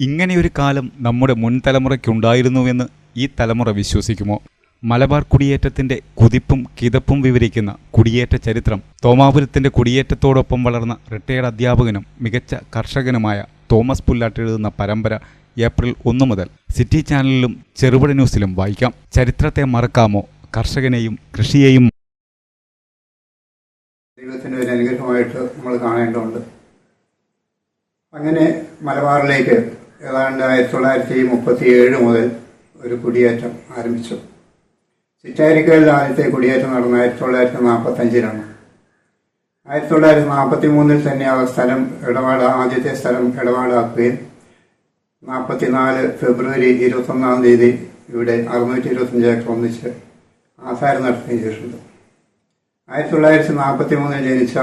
ഇങ്ങനെയൊരു കാലം നമ്മുടെ മുൻ തലമുറയ്ക്കുണ്ടായിരുന്നുവെന്ന് ഈ തലമുറ വിശ്വസിക്കുമോ? മലബാർ കുടിയേറ്റത്തിന്റെ കുതിപ്പും കിതപ്പും വിവരിക്കുന്ന കുടിയേറ്റ ചരിത്രം തോമാപുരത്തിന്റെ കുടിയേറ്റത്തോടൊപ്പം വളർന്ന റിട്ടയർഡ് അധ്യാപകനും മികച്ച കർഷകനുമായ തോമസ് പുല്ലാട്ട് എഴുതുന്ന പരമ്പര ഏപ്രിൽ ഒന്ന് മുതൽ സിറ്റി ചാനലിലും ചെറുപുഴ ന്യൂസിലും വായിക്കാം. ചരിത്രത്തെ മറക്കാമോ? കർഷകനെയും കൃഷിയെയും ദൈവത്തിന്റെ ഒരു അനുഗ്രഹമായിട്ട് നമ്മൾ കാണേണ്ടതുണ്ട്. അങ്ങനെ മലബാറിലേക്ക് ഏതാണ്ട് ആയിരത്തി തൊള്ളായിരത്തി മുപ്പത്തി ഏഴ് മുതൽ ഒരു കുടിയേറ്റം ആരംഭിച്ചു. ചിറ്റാരിക്കലിൽ ആദ്യത്തെ കുടിയേറ്റം നടന്ന ആയിരത്തി തൊള്ളായിരത്തി നാൽപ്പത്തഞ്ചിലാണ്. ആയിരത്തി തൊള്ളായിരത്തി നാൽപ്പത്തി മൂന്നിൽ തന്നെ ആ സ്ഥലം ഇടപാട് ആദ്യത്തെ സ്ഥലം ഇടപാടാക്കുകയും നാൽപ്പത്തിനാല് ഫെബ്രുവരി ഇരുപത്തൊന്നാം തീയതി ഇവിടെ അറുന്നൂറ്റി ഇരുപത്തഞ്ച് ഏക്കർ ഒന്നിച്ച് ആധാരം നടത്തുകയും ചെയ്തിട്ടുണ്ട് ആയിരത്തി തൊള്ളായിരത്തി നാൽപ്പത്തി മൂന്നിൽ ജനിച്ച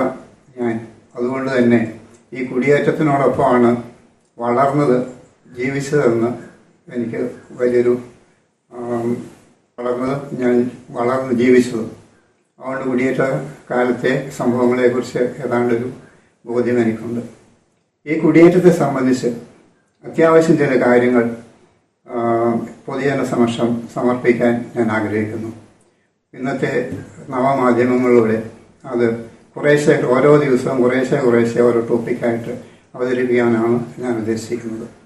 ഞാൻ. അതുകൊണ്ട് തന്നെ ഈ കുടിയേറ്റത്തിനോടൊപ്പമാണ് വളർന്നത് ജീവിച്ചതെന്ന് എനിക്ക് വലിയൊരു വളർന്ന് ഞാൻ വളർന്ന് ജീവിച്ചത്. അതുകൊണ്ട് കുടിയേറ്റ കാലത്തെ സംഭവങ്ങളെക്കുറിച്ച് ഏതാണ്ടൊരു ബോധ്യം എനിക്കുണ്ട്. ഈ കുടിയേറ്റത്തെ സംബന്ധിച്ച് അത്യാവശ്യം ചില കാര്യങ്ങൾ പൊതുജന സമക്ഷം സമർപ്പിക്കാൻ ഞാൻ ആഗ്രഹിക്കുന്നു. ഇന്നത്തെ നവമാധ്യമങ്ങളിലൂടെ അത് കുറേശ്ശെ ഓരോ ദിവസവും കുറേശ്ശെ കുറേശ്ശെ ഓരോ ടോപ്പിക്കായിട്ട് അവതരിപ്പിക്കാനാണ് ഞാൻ ഉദ്ദേശിക്കുന്നത്.